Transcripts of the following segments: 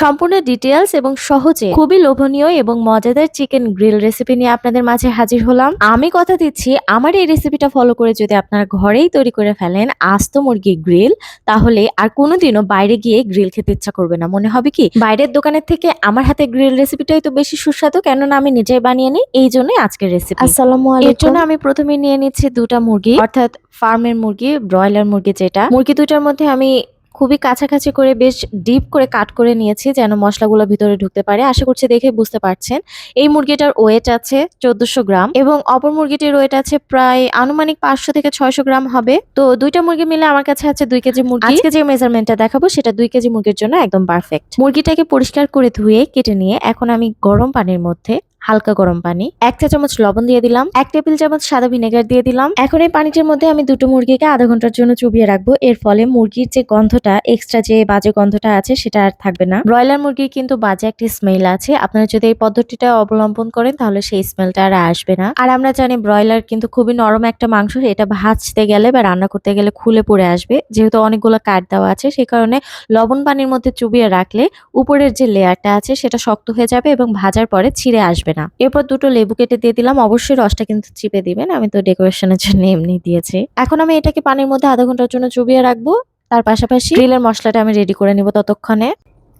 সম্পূর্ণ ডিটেলস এবং সহজে খুবই লোভনীয় এবং মজাদার চিকেন গ্রিল রেসিপি নিয়ে আপনাদের মাঝে হাজির হলাম। আমি কথা দিচ্ছি আমার এই রেসিপিটা ফলো করে যদি আপনারা ঘরেই তৈরি করে ফেলেন আস্ত মুরগি গ্রিল তাহলে আর কোনোদিনও বাইরে গিয়ে গ্রিল খেতে ইচ্ছা করবে না। মনে হবে কি বাইরের দোকানের থেকে আমার হাতে গ্রিল রেসিপিটাই তো বেশি সুস্বাদু কেননা আমি নিজেই বানিয়ে নিই এই জন্যই আজকের রেসিপি আসসালামু এর জন্য আমি প্রথমে নিয়ে নিচ্ছি দুটা মুরগি অর্থাৎ ফার্মের মুরগি ব্রয়লার মুরগি যেটা। মুরগি দুটার মধ্যে আমি খুবই কাছাকাছি করে বেশ ডিপ করে কাট করে নিয়েছি যেন মশলাগুলো ভিতরে ঢুকতে পারে। আশা করছি দেখে বুঝতে পারছেন। এই মুরগিটার ওয়েট আছে চোদ্দশো গ্রাম এবং অপর মুরগিটির ওয়েট আছে প্রায় আনুমানিক পাঁচশো থেকে ছয়শো গ্রাম হবে। তো দুইটা মুরগি মিলে আমার কাছে আছে দুই কেজি মুরগি। আজকে যে মেজারমেন্টটা দেখাবো সেটা দুই কেজি মুরগির জন্য একদম পারফেক্ট মুরগিটাকে পরিষ্কার করে ধুয়ে কেটে নিয়ে এখন আমি গরম পানির মধ্যে হালকা গরম পানি, এক চা চামচ লবণ দিয়ে দিলাম, এক টেবিল চামচ সাদা ভিনেগার দিয়ে দিলাম। এখন এই পানিটির মধ্যে আমি দুটো মুরগিকে আধা ঘণ্টার জন্য চুবিয়ে রাখব। এর ফলে মুরগির যে গন্ধটা এক্সট্রা যে বাজে গন্ধটা আছে, সেটা আর থাকবে না। ব্রয়লার মুরগির কিন্তু বাজে একটি স্মেল আছে। আপনারা যদি এই পদ্ধতিটা অবলম্বন করেন, তাহলে সেই স্মেলটা আর আসবে না। আর আমরা জানি ব্রয়লার কিন্তু খুবই নরম একটা মাংস, এটা ভাজতে গেলে বা রান্না করতে গেলে খুলে পড়ে আসবে। যেহেতু অনেকগুলো কাঠ দেওয়া আছে সেই কারণে লবণ পানির মধ্যে চুবিয়ে রাখলে উপরের যে লেয়ারটা আছে, সেটা শক্ত হয়ে যাবে এবং ভাজার পরে ছিঁড়ে আসবে। না। এরপর দুটো লেবু কেটে দিয়ে দিলাম। অবশ্যই রসটা কিন্তু চিপে দিবেন। আমি তো ডেকোরেশনের জন্য এমনি দিয়েছি। এখন আমি এটাকে পানির মধ্যে আধা ঘণ্টার জন্য চুবিয়ে রাখব। তার পাশাপাশি গ্রিলের মশলাটা আমি রেডি করে নিব ততক্ষণে।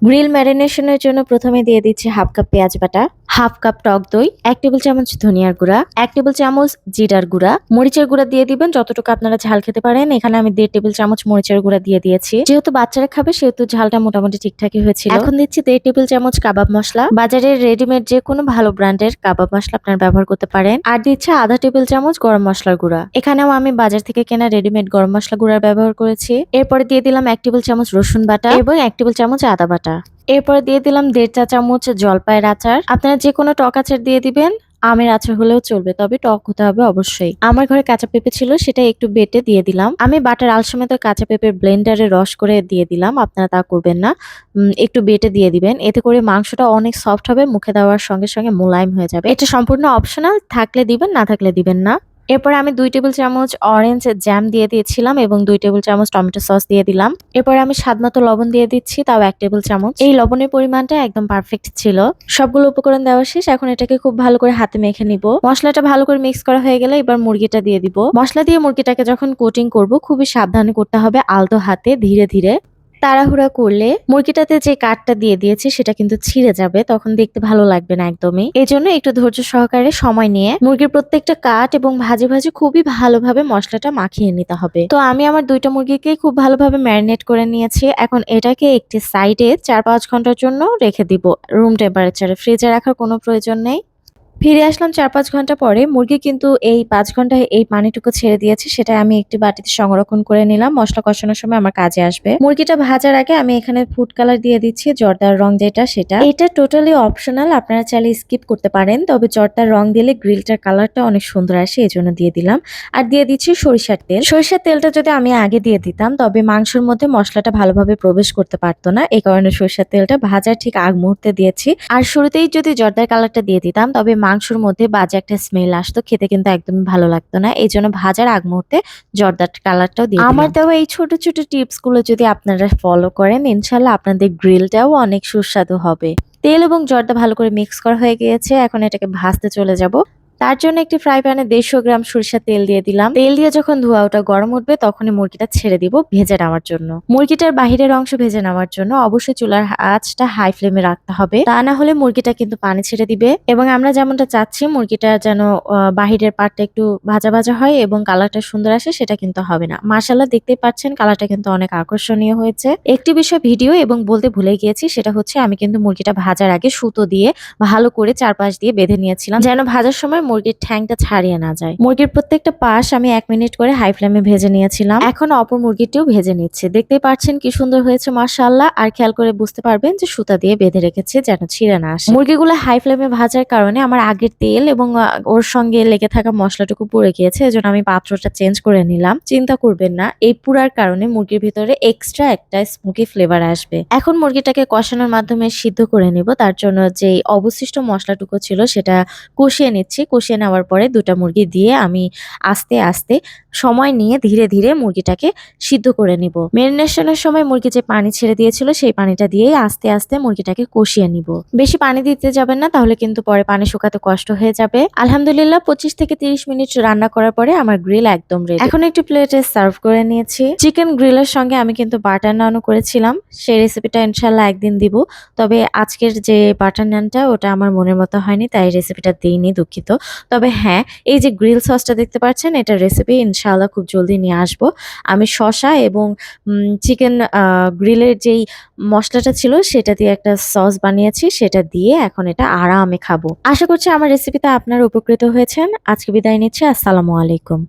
গ্রিল ম্যারিনেশনের জন্য প্রথমে দিয়ে দিচ্ছি হাফ কাপ পেঁয়াজ বাটা। হাফ কাপ টক দই, এক টেবিল চামচ ধনিয়ার গুঁড়া, এক টেবিল চামচ জিরার গুঁড়া। মরিচের গুঁড়া দিয়ে দিবেন, যতটুকু আপনারা ঝাল খেতে পারেন। এখানে আমি দেড় টেবিল চামচ মরিচের গুঁড়া দিয়ে দিয়েছি। যেহেতু বাচ্চারা খাবে, সেহেতু ঝালটা মোটামুটি ঠিকঠাকই হয়েছিল। এখন দিচ্ছি দেড় টেবিল চামচ কাবাব মশলা। বাজারের রেডিমেড যে কোনো ভালো ব্র্যান্ডের কাবাব মশলা আপনারা ব্যবহার করতে পারেন। আর দিচ্ছে আধা টেবিল চামচ গরম মশলার গুঁড়া। এখানেও আমি বাজার থেকে কেনা রেডিমেড গরম মশলা গুঁড়ার ব্যবহার করেছি। এরপরে দিয়ে দিলাম এক টেবিল চামচ রসুন বাটা এবং এক টেবিল চামচ আদা বাটা। এরপরে দিয়ে দিলাম দেড় চা চামচ জলপাইয়ের আচার। আপনারা যে কোনো টক আচার দিয়ে দিবেন, আমের আচার হলেও চলবে, তবে টক হতে হবে অবশ্যই। আমার ঘরে কাঁচা পেঁপে ছিল, সেটা একটু বেটে দিয়ে দিলাম। আমি বাটার আল সমেত কাঁচা পেঁপের ব্লেন্ডারে রস করে দিয়ে দিলাম, আপনারা তা করবেন না। একটু বেটে দিয়ে দিবেন, এতে করে মাংসটা অনেক সফট হবে, মুখে দেওয়ার সঙ্গে সঙ্গে মোলায়েম হয়ে যাবে। এটা সম্পূর্ণ অপশনাল থাকলে দিবেন, না থাকলে দিবেন না। এরপরে আমি দুই টেবিল চামচ অরেঞ্জ জ্যাম দিয়ে দিয়েছিলাম এবং দুই টেবিল চামচ টমেটো সস দিয়ে দিলাম। এরপরে আমি স্বাদ মতো লবণ দিয়ে দিচ্ছি, তাও এক টেবিল চামচ। এই লবণের পরিমাণটা একদম পারফেক্ট ছিল। সবগুলো উপকরণ দেওয়া শেষ, এখন এটাকে খুব ভালো করে হাতে মেখে নিব। মশলাটা ভালো করে মিক্স করা হয়ে গেলে এবার মুরগিটা দিয়ে দিব। মশলা দিয়ে মুরগিটাকে যখন কোটিং করব, খুবই সাবধানে করতে হবে আলতো হাতে, ধীরে ধীরে। তাড়াহুড়া করলে মুরগিটাতে যে কাঠটা দিয়ে দিয়েছে সেটা কিন্তু ছিঁড়ে যাবে, তখন দেখতে ভালো লাগবে না একদমই। এই জন্য একটু ধৈর্য সহকারে সময় নিয়ে মুরগির প্রত্যেকটা কাঠ এবং ভাজে ভাজে খুবই ভালোভাবে মশলাটা মাখিয়ে নিতে হবে। তো আমি আমার দুইটা মুরগিকে খুব ভালোভাবে ম্যারিনেট করে নিয়েছি, এখন এটাকে একটি সাইডে চার পাঁচ ঘণ্টার জন্য রেখে দিব। রুম টেম্পারেচারে ফ্রিজে রাখার কোনো প্রয়োজন নেই। ফিরে আসলাম চার পাঁচ ঘণ্টা পরে। মুরগি কিন্তু এই পাঁচ ঘন্টায় এই পানিটুকু ছেড়ে দিয়েছে, সেটা আমি একটি বাটিতে সংরক্ষণ করে নিলাম। মশলা কষানোর সময় আমার কাজে আসবে। মুরগিটা ভাজার আগে আমি এখানে ফুড কালার দিয়ে দিচ্ছি, জর্দার রং যেটা সেটা। এটা টোটালি অপশনাল আপনারা চাইলে স্কিপ করতে পারেন, তবে জর্দার রং দিলে গ্রিলটার কালারটা অনেক সুন্দর আসে এই জন্য দিয়ে দিলাম। আর দিয়ে দিচ্ছি সরিষার তেল। সরিষার তেলটা যদি আমি আগে দিয়ে দিতাম, তবে মাংসের মধ্যে মশলাটা ভালোভাবে প্রবেশ করতে পারতো না এই কারণে সরিষার তেলটা ভাজার ঠিক আগ মুহূর্তে দিয়েছি। আর শুরুতেই যদি জর্দার কালারটা দিয়ে দিতাম, তবে মাংসের মধ্যে বাজে একটা স্মেল আসতো খেতে কিন্তু একদমই ভালো লাগতো না। এই জন্য ভাজার আগ মুহূর্তে জর্দার কালারটাও দিই আমার দেওয়া এই ছোট ছোট টিপসগুলো যদি আপনারা ফলো করেন ইনশাল্লাহ আপনাদের গ্রিলটাও অনেক সুস্বাদু হবে। তেল এবং জর্দা ভালো করে মিক্স করা হয়ে গিয়েছে এখন এটাকে ভাজতে চলে যাব। তার জন্য একটি ফ্রাই প্যানে দেড়শো গ্রাম সরিষার তেল দিয়ে দিলাম। তেল দিয়ে যখন ধোয়া ওটা গরম উঠবে, তখনই মুরগিটা ছেড়ে দিব ভেজে নেওয়ার জন্য। মুরগিটার বাহিরের অংশ ভেজে নেওয়ার জন্য অবশ্যই চুলার আঁচটা হাই ফ্লেমে রাখতে হবে। তা না হলে মুরগিটা কিন্তু পানি ছেড়ে দিবে এবং আমরা যেমনটা চাচ্ছি, মুরগিটা যেন বাহিরের পার্টটা একটু ভাজা ভাজা হয় এবং কালারটা সুন্দর আসে সেটা কিন্তু হবে না। মাসাল্লাহ দেখতেই পাচ্ছেন কালারটা কিন্তু অনেক আকর্ষণীয় হয়েছে। একটি বিষয় ভিডিও এবং বলতে ভুলে গিয়েছি, সেটা হচ্ছে আমি কিন্তু মুরগিটা ভাজার আগে সুতো দিয়ে ভালো করে চারপাশ দিয়ে বেঁধে নিয়েছিলাম। যেন ভাজার সময় মুরগির ঠ্যাংটা ছাড়িয়ে না যায়। মুরগির প্রত্যেকটা পাশ আমি এক মিনিট করে হাই ফ্লেমে ভেজে নিয়েছিলাম। এখন অপর মুরগিটিও ভেজে নিচ্ছে। দেখতেই পাচ্ছেন কি সুন্দর হয়েছে, মাশাআল্লাহ। আর খেয়াল করে বুঝতে পারবেন যে সুতা দিয়ে বেঁধে রেখেছে যেন ছিঁড়ে না আসে। মুরগিগুলো হাই ফ্লেমে ভাজার কারণে আমার আগের তেল এবং ওর সঙ্গে লেগে থাকা মশলাটুকু পুড়ে গিয়েছে, এজন্য আমি পাত্রটা চেঞ্জ করে নিলাম। চিন্তা করবেন না, এই পুরার কারণে মুরগির ভিতরে এক্সট্রা একটা স্মোকি ফ্লেভার আসবে। এখন মুরগিটাকে কষানোর মাধ্যমে সিদ্ধ করে নিব। তার জন্য যে অবশিষ্ট মশলাটুকু ছিল সেটা কষিয়ে নিচ্ছি। কষিয়ে নেওয়ার পরে দুটা মুরগি দিয়ে আমি আস্তে আস্তে সময় নিয়ে ধীরে ধীরে মুরগিটাকে সিদ্ধ করে নিব। মেরিনেশনের সময় মুরগি যে পানি ছেড়ে দিয়েছিল, সেই পানিটা দিয়েই আস্তে আস্তে মুরগিটাকে কষিয়ে নিব। বেশি পানি দিতে যাবেন না, তাহলে কিন্তু পরে পানি শুকাতে কষ্ট হয়ে যাবে। আলহামদুলিল্লাহ, পঁচিশ থেকে তিরিশ মিনিট রান্না করার পরে আমার গ্রিল একদম রেডি এখন একটি প্লেটে সার্ভ করে নিয়েছি। চিকেন গ্রিলের সঙ্গে আমি কিন্তু বাটার নানও করেছিলাম। সেই রেসিপিটা ইনশাল্লাহ একদিন দিব। তবে আজকের যে বাটার নানটা ওটা আমার মনের মতো হয়নি, তাই রেসিপিটা দিইনি দুঃখিত। তবে হ্যাঁ এই যে গ্রিল সসটা দেখতে পাচ্ছেন, এটা রেসিপি ইনশাল্লাহ খুব জলদি নিয়ে আসব। আমি শশা এবং চিকেন গ্রিলের যেই মশলাটা ছিল সেটা দিয়ে একটা সস বানিয়েছি, সেটা দিয়ে এখন এটা আরামে খাব। আশা করছি আমার রেসিপিতে আপনারা উপকৃত হয়েছেন। আজকে বিদায় নিচ্ছি, আসসালামু আলাইকুম।